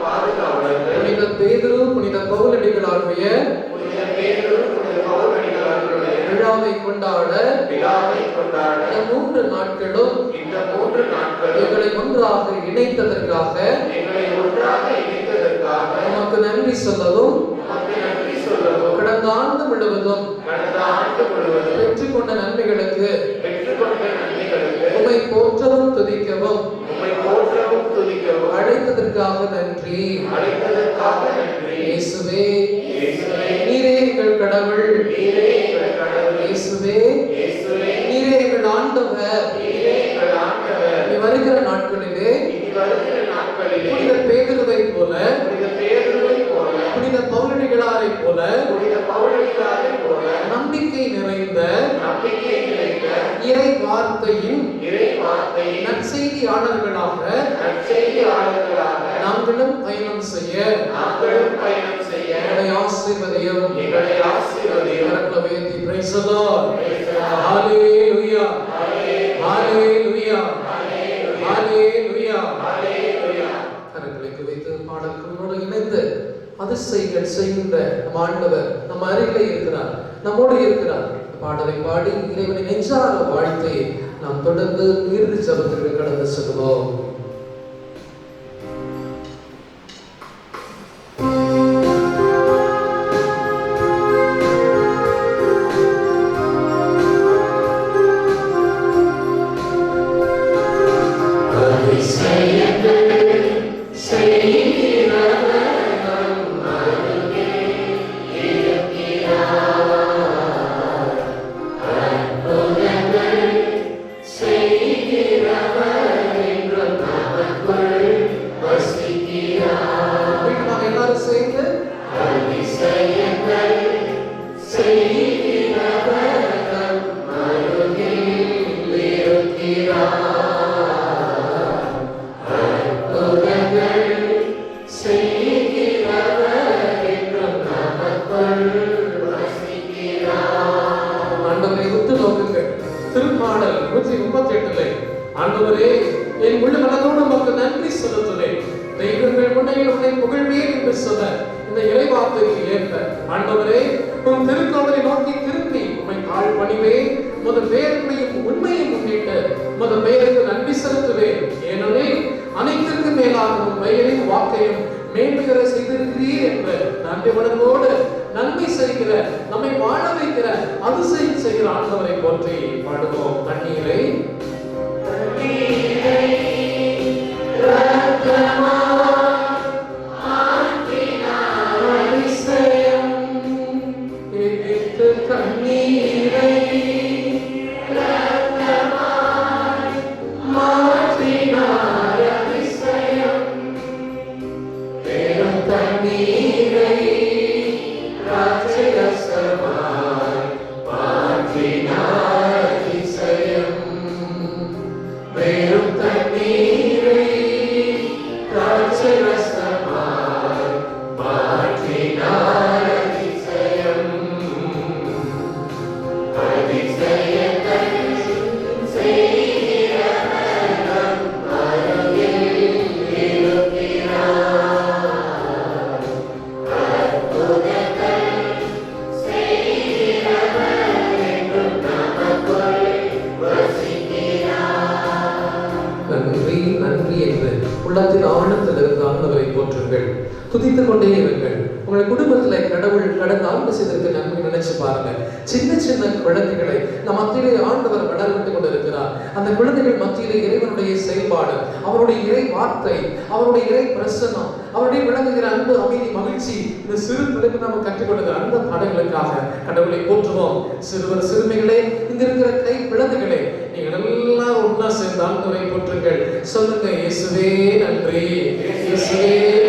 பாதுகாவலர்கள் புனித பேதுரு புனித பவுலடிகள் பவுலடிகளாருடைய விழாவை கொண்டாட விழாவை கொண்டாட இந்த மூன்று நாட்களும் இந்த மூன்று நாட்களும் எங்களை ஒன்றாக இணைத்ததற்காக எங்களை ஒன்றாக இணைத்ததற்காக உமக்கு நன்றி சொல்லவும் நன்றி கடந்த ஆண்டு முழுவதும் கடந்த ஆண்டு முழுவதும் பெற்றுக்கொண்ட நன்மைகளுக்கு பெற்றுக்கொண்ட நன்மைகளுக்கு போற்றவும் துதிக்கவும். அழைத்ததற்காக நன்றி அழைத்ததற்காக நன்றி இயேசுவே நீரே எங்கள் கடவுள் நீரே எங்கள் கடவுள். இயேசுவே இயேசுவே, நீரே எங்கள் ஆண்டவர் நீரே எங்கள் ஆண்டவர். இனி வருகிற நாட்களிலே வருகிற நாட்களிலே புனித பேதுருவை போல புனித பேதுருவைப் போல, புனித பவுலடிகளாரை போல புனித பவுலடிகளாரைப் போல, நம்பிக்கை நிறைந்த நம்பிக்கை நிறைந்த இறை வார்த்தையின் இறை வார்த்தையின் நற்செய்தியாளர்களாக நாங்களும் பயணம் செய்ய நாங்களும் பயணம் செய்ய எங்களை ஆசீர்வதியும். எங்களை ஆசீர்வதியும். Hallelujah. கரங்களை குவித்து பாடல்களோடு இணைந்து அதிசயங்கள் செய்கின்ற நம் ஆண்டவர் நம்ம அருகிலே இருக்கிறார் நம்மோடு இருக்கிறார். பாடலை பாடி இறைவனை நெஞ்சார வாழ்த்தி நாம் தொடர்ந்து இறுதி ஜபத்திற்கு கடந்து செல்வோம். Yeah. தெய்வங்கள் புகழ்வேன் என்று சொல்ல இந்த இறைவார்த்தைக்கு ஏற்ப ஆண்டவரே உன் திருக்கோவலை நோக்கி திருப்பி உம்மை கால் பணிவே முத பேரன்மையும் உண்மையும் முன்னிட்டு முத பெயருக்கு நன்றி செலுத்துவேன். ஏனெனில் அனைத்திற்கு மேலாக உன் பெயரின் வாக்கையும் மேம்புகிற செய்திருக்கிறீர் என்று நன்றி உணர்வோடு நன்மை செய்கிற நம்மை வாழ வைக்கிற அதிசயம் செய்கிற ஆண்டவரை போற்றி பாடுவோம். தண்ணீரை துதித்துக் உங்கள் குடும்பத்துல கடவுள் கடந்த ஆண்டு செய்திருக்க நன்மை நினைச்சு பாருங்க. சின்ன சின்ன குழந்தைகளை நம் மத்தியிலே ஆண்டவர் வளர்ந்து கொண்டிருக்கிறார். அந்த குழந்தைகள் மத்தியிலே இறைவனுடைய செயல்பாடு அவருடைய இறை வார்த்தை அவருடைய இறை பிரசனம் அவருடைய விளங்குகிற அன்பு அமைதி மகிழ்ச்சி இந்த சிறு பிள்ளைக்கு நாம கற்றுக் அந்த பாடங்களுக்காக கடவுளை போற்றுவோம். சிறுவர் சிறுமிகளே இங்க இருக்கிற கை குழந்தைகளே நீங்கள் எல்லாம் ஒன்னா சேர்ந்து ஆண்டவரை போற்றுங்கள். சொல்லுங்க இயேசுவே நன்றி. இயேசுவே நன்றி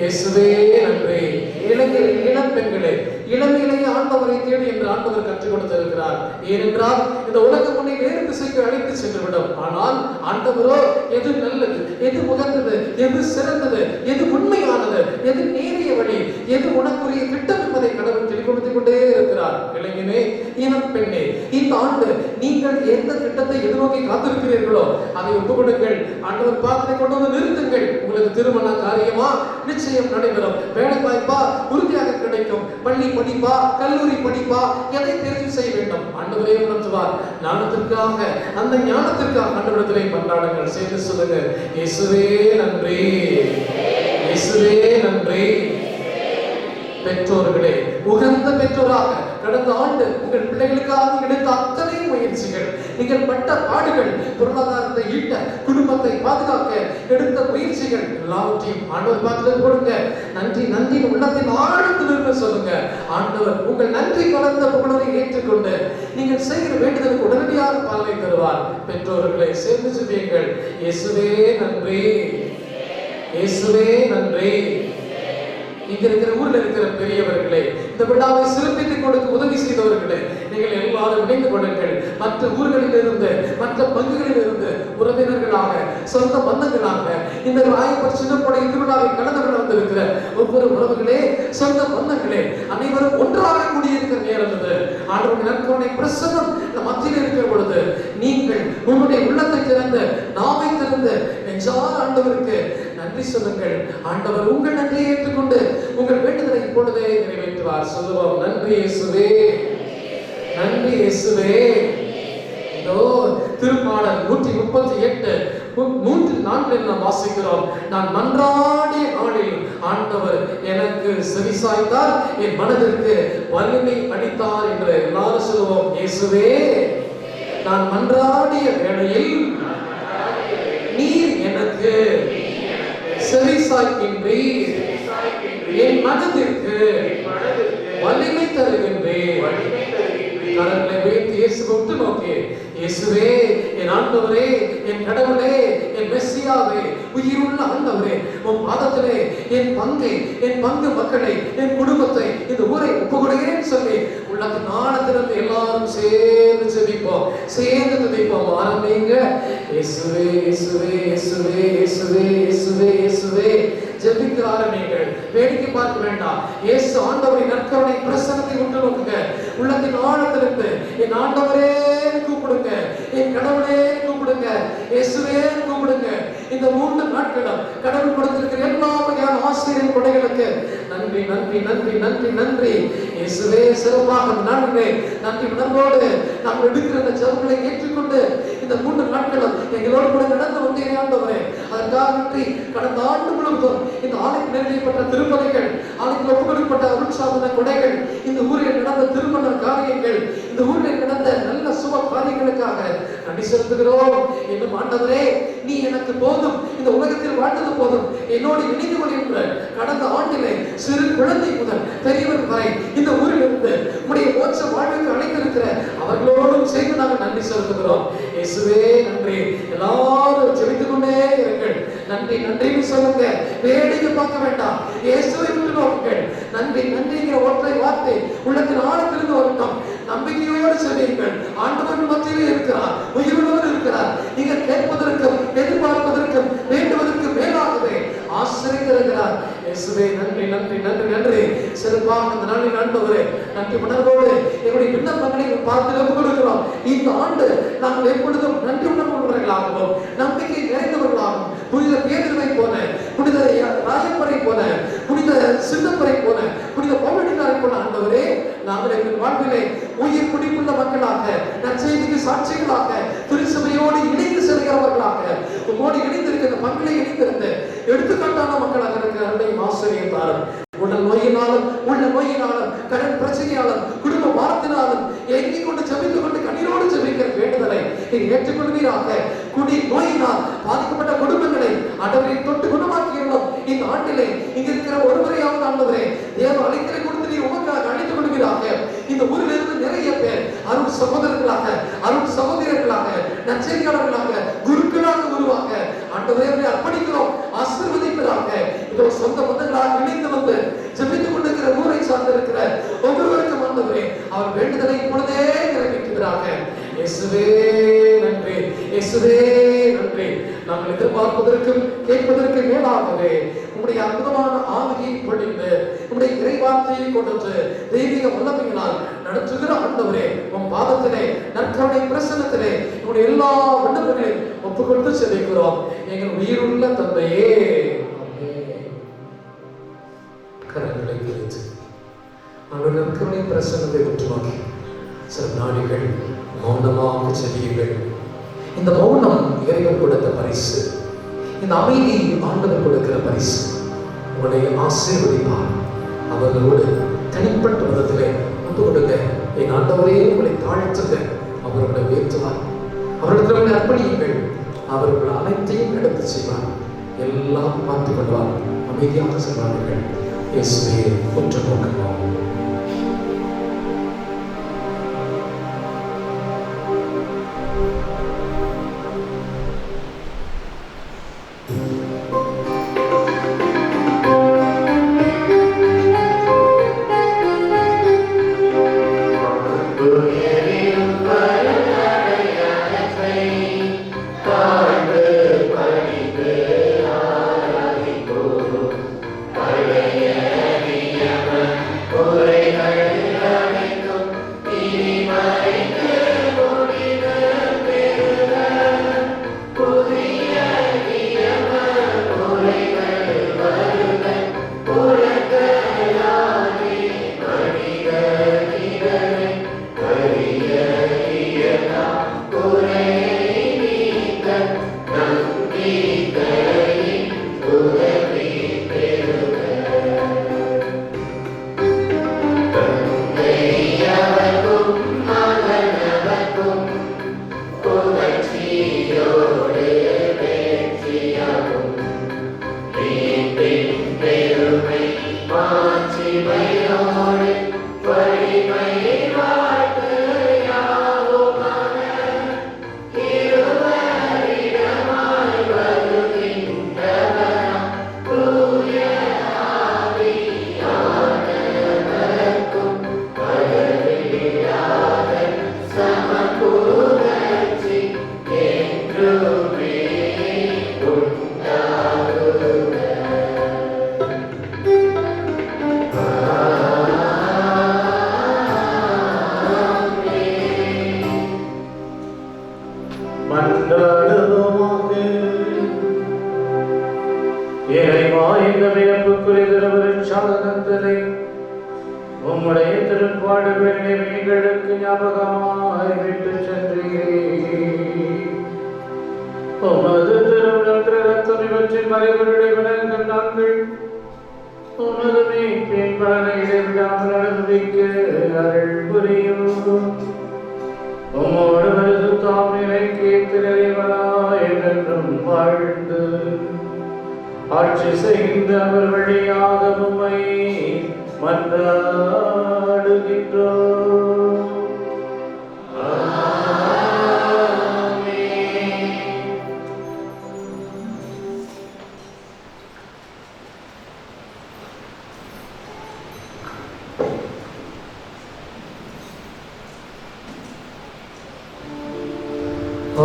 இயேசுவே நன்றி இளைஞர் இளம் பெண்களே இளமையிலேயே ஆண்டவரை தேடி என்று ஆண்டவர் கற்றுக் கொடுத்திருக்கிறார். ஏனென்றால் இந்த உலகம் உன்னை வேறு திசைக்கு அழைத்து சென்றுவிடும். ஆனால் ஆண்டவரோ எது நல்லது? எது உகந்தது எது சிறந்தது எது உண்மையானது எது நேரிய வழி எது உனக்குரிய திட்டம் என்பதை கடவுள் தெளிவுபடுத்திக் கொண்டே இருக்கிறார். இளைஞனே இனம் பெண்ணே இந்த ஆண்டு நீங்கள் எந்த திட்டத்தை எதிர்நோக்கி காத்திருக்கிறீர்களோ அதை ஒப்புக்கொடுங்கள். ஆண்டவர் பாத்திரை கொண்டு வந்து நிறுத்துங்கள். உங்களுக்கு திருமண காரியமா நிச்சயம் நடைபெறும். வேலை வாய்ப்பா கிடைக்கும் பள்ளி படிப்பா கல்லூரி படிப்பா எதை தெரிவு செய்ய வேண்டும்? ஆண்டவரே உணர்த்துவார் ஞானத்திற்காக அந்த ஞானத்திற்காக ஆண்டவரத்திலே பண்டாடங்கள் சேர்ந்து சொல்லுங்க. இயேசுவே நன்றி. இயேசுவே நன்றி. பெற்றோர்களே உகந்த பெற்றோராக கடந்த ஆண்டு உங்கள் பிள்ளைகளுக்காக எடுத்த அத்தனை முயற்சிகள் நீங்கள் பட்ட பாடுகள் பொருளாதாரத்தை ஈட்ட குடும்பத்தை பாதுகாக்க எடுத்த முயற்சிகள் எல்லாவற்றையும் ஆண்டவர் பார்த்து கொடுங்க நன்றி நன்றி உள்ளத்தின் ஆழத்திலிருந்து ஆண்டவர் உங்கள் நன்றி கலந்த புகழரை ஏற்றுக்கொண்டு நீங்கள் செய்கிற வேண்டுதலுக்கு உடனடியாக பலனை தருவார். பெற்றோர்களை சேர்ந்து சொல்வீங்கள் இயேசுவே நன்றி. இயேசுவே நன்றி. இங்க இருக்கிற ஊர்ல இருக்கிற பெரியவர்களே இந்த விழாவை சிறப்பித்துக் கொடுக்க உதவி செய்தவர்களே நீங்கள் எல்லாரும் இணைந்து கொள்ளுங்கள் மற்ற ஊர்களில் இருந்து மற்ற பங்குகளில் இருந்து உறவினர்களாக சொந்த பந்தங்களாக இந்த ராயப்பர் சின்னப்படை திருவிழாவை கலந்து கொண்டு வந்திருக்கிற ஒவ்வொரு உறவுகளே சொந்த பந்தங்களே அனைவரும் ஒன்றாக கூடியிருக்கிற நேரம் இது ஆண்டவன் நற்கருணை பிரசனம் இந்த மத்தியில் இருக்கிற பொழுது நீங்கள் உங்களுடைய உள்ளத்தை திறந்து நாமை திறந்து நெஞ்சார ஆண்டவருக்கு நன்றி சொல்லுங்கள். ஆண்டவர் உங்கள் நன்றியை ஏற்றுக்கொண்டு உங்கள் வேண்டுதலை இப்பொழுதே நிறைவேற்றுவார். சொல்லுவோம் நன்றி சுவே இயேசுவே. இதோ திருப்பாடல் நூற்றி முப்பத்தி எட்டு மூன்று நான்கில் நாம் வாசிக்கிறோம்? நான் மன்றாடிய நாளில் ஆண்டவர் எனக்கு செவிசாய்த்தார் என் மனதிற்கு வலிமை அளித்தார் என்று எல்லாரும் சொல்லுவோம் இயேசுவே நான் மன்றாடிய வேளையில் நீர் எனக்கு செவிசாய்க்கின்றீர் என் மனதிற்கு வலிமை தருகின்றேன் கரங்களை வைத்து இயேசு விட்டு நோக்கி இயேசுவே என் ஆண்டவரே என் கடவுளே என் மெஸ்ஸியாவே உயிருள்ள ஆண்டவரே உன் பாதத்திலே என் பங்கை என் பங்கு மக்களை என் குடும்பத்தை இந்த ஊரை ஒப்புக்கொடுகிறேன்னு சொல்லி உள்ளத்து ஆழத்திலிருந்து எல்லாரும் சேர்ந்து செவிப்போம் சேர்ந்து துதிப்போம் ஆரம்பிங்க இயேசுவே இயேசுவே இயேசுவே இயேசுவே இயேசுவே இயேசுவே. ஜெபிக்க ஆரம்பிங்கள் வேடிக்கை பார்க்க வேண்டாம். இயேசு ஆண்டவரை நற்கருணை பிரசனத்தை உற்று நோக்குங்க. உள்ளத்தின் ஆழத்திலிருந்து என் ஆண்டவரே கூப்பிடுங்க. என் கடவுளே கூப்பிடுங்க. இயேசுவே கூப்பிடுங்க. இந்த மூன்று நாட்களும் கடவுள் கொடுத்திருக்கிற எல்லா வகையான ஆசிரியர் கொடைகளுக்கு நன்றி நன்றி நன்றி நன்றி நன்றி. இயேசுவே சிறப்பாக நன்றி நன்றி உணர்வோடு நாம் எடுக்கிற இந்த ஜபங்களை ஏற்றுக்கொண்டு இந்த மூன்று நாட்களும் எங்களோடு கூட நடந்து வந்தீரே ஆண்டவரே. அதற்காக நன்றி. கடந்த ஆண்டு முழுவதும் இந்த ஆலைக்கு நிறைவேற்றப்பட்ட திருப்பதிகள் ஆலைக்கு ஒப்புக்கொடுக்கப்பட்ட அருட்சாதன கொடைகள் இந்த ஊரில் நடந்த திருமண காரியங்கள் இந்த ஊரில் நடந்த நல்ல சுப காரியங்களுக்காக நன்றி செலுத்துகிறோம். என்னும் ஆண்டவரே நீ எனக்கு போதும். இந்த உலகத்தில் வாழ்ந்தது போதும். என்னோடு இணைந்து கொள்கின்ற கடந்த ஆண்டிலே சிறு குழந்தை முதல் பெரியவர் வரை இந்த ஊரில் இருந்து உடைய மோட்ச வாழ்வுக்கு அழைத்திருக்கிற அவர்களோடும் சேர்ந்து நாங்கள் நன்றி செலுத்துகிறோம். இயேசுவே நன்றி. எல்லாரும் ஜெபித்துக் கொண்டே இருங்கள். நன்றி நன்றின்னு சொல்லுங்க. வேடிக்கை பார்க்க வேண்டாம். இயேசுவை விட்டு நோக்குங்கள். நன்றி நன்றிங்கிற ஒற்றை வார்த்தை உள்ளத்தின் ஆழத்திலிருந்து வரட்டும். நம்பிக்கையோடு சொல்லியுங்கள் ஆண்டவர் மத்தியிலே இருக்கிறார். உயிருள்ளவர் இருக்கிறார். நீங்கள் கேட்பதற்கும் எதிர்பார்ப்பதற்கும் வேண்டுவதற்கும் மேலாகவே ஆசிரியர் இயேசுவே நன்றி நன்றி நன்றி நன்றி. சிறப்பாக இந்த நாளில் ஆண்டவரே நன்றி உணர்வோடு எங்களுடைய விண்ணப்பங்களை பார்த்து கொடுக்கிறோம் இந்த ஆண்டு நாங்கள் எப்பொழுதும் நன்றி உணர்வுள்ளவர்களாகவும் நம்பிக்கை நிறைந்தவர்களாகவும் புனித பேதர்வை போல புனித ராஜப்பறை போல புனித சின்னப்பரை போல புனித பவுனினாரை போல ஆண்டவரே நாங்கள் எங்கள் வாழ்விலே உயிர் குடிப்புள்ள மக்களாக நற்செய்திக்கு சாட்சிகளாக திருச்சபையோடு இணைந்து செல்கிறவர்களாக உங்களோடு இணைந்திருக்கிற மக்களை இணைந்திருந்து வேண்டுதலை நீர் ஏற்றுக்கொள்வீராக குடி நோயினால் பாதிக்கப்பட்ட குடும்பங்களை ஆண்டவரை தொட்டு குணமாக்கியுள்ளோம் இந்த ஆண்டிலே இங்க இருக்கிற ஒருவரையாவது ஆண்டவரே தேவ அழைத்தலை கொடுத்து நீர் உமக்காக அழைத்துக் கொள்வீராக இந்த ஊரில் இருந்து நிறைய பேர் அருள் சகோதரர்களாக அருள் சகோதரர்களாக நச்சரியாளர்களாக குருக்களாக உருவாக ஆண்டவரே அவரை அர்ப்பணிக்கிறோம் ஆசீர்வதிப்பதாக இதோ சொந்த பந்தங்களாக இணைந்து வந்து ஜெபித்துக் கொண்டிருக்கிற ஊரை சார்ந்திருக்கிற ஒவ்வொருவருக்கும் ஆண்டவரே அவர் வேண்டுதலை இப்பொழுதே நிறைவேற்றுகிறாக இயேசுவே நன்றி. இயேசுவே நன்றி. நாம் நாங்கள் எதிர்பார்ப்பதற்கும் கேட்பதற்கு மேலாகவே உங்களுடைய அற்புதமான ஆவியை பொழிந்து உங்களுடைய இறைவார்த்தையை கொடுத்து தெய்வீக வல்லமையினால் நடத்துகிற ஆண்டவரே உன் பாதத்திலே நற்கருணை பிரசனத்திலே உங்களுடைய எல்லா விண்ணப்பங்களையும் ஒப்புக்கொண்டு கொடுத்து செலுத்துகிறோம் எங்கள் உயிருள்ள தந்தையே கரங்களை பிரித்து அவருடைய நற்கருணை பிரசனத்தை உற்றுவாக்கி சில நாடிகள் மௌனமாக செல்லுங்கள். இந்த மௌனம் இறைவன் கொடுத்த பரிசு. இந்த அமைதி ஆண்டவர் கொடுக்கிற பரிசு. உங்களை ஆசீர்வதிப்பார். அவர்களோடு தனிப்பட்ட விதத்திலே ஒப்பு கொடுங்க. என் ஆண்டவரே உங்களை தாழ்த்துங்க. அவர் உங்களை உயர்த்துவார். அவரிடத்தில் உங்களை அர்ப்பணியுங்கள். அவர் உங்களை அனைத்தையும் எடுத்து செய்வார். எல்லாம் பார்த்து கொள்வார். அமைதியாக செல்வார்கள் இயேசுவே குற்ற நோக்கமாகும் உமது திருவிழம் திரத்தம் மறைவருடைய விலங்கு நாங்கள் உமது மீட்பின் பலனை இடைவிடாமல் அனுபவிக்க அருள் புரியும் உம்மோடு வருது தாம் இறைக்கு திரைவனாய் என்றும் வாழ்ந்து ஆட்சி செய்கின்ற அவர் வழியாக உம்மை மன்றாடுகின்றோம்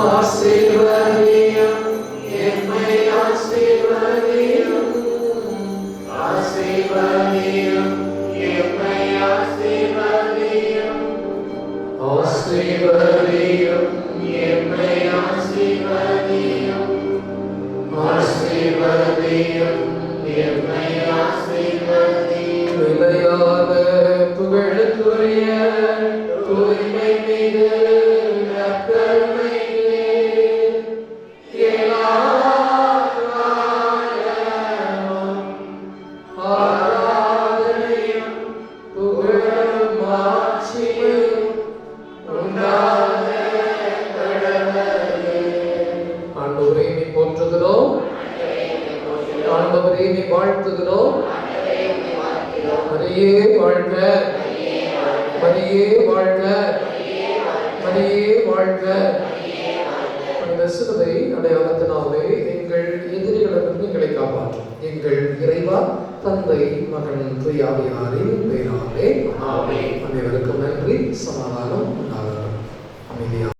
உம் ஆசீர்வதியும் the Abhyani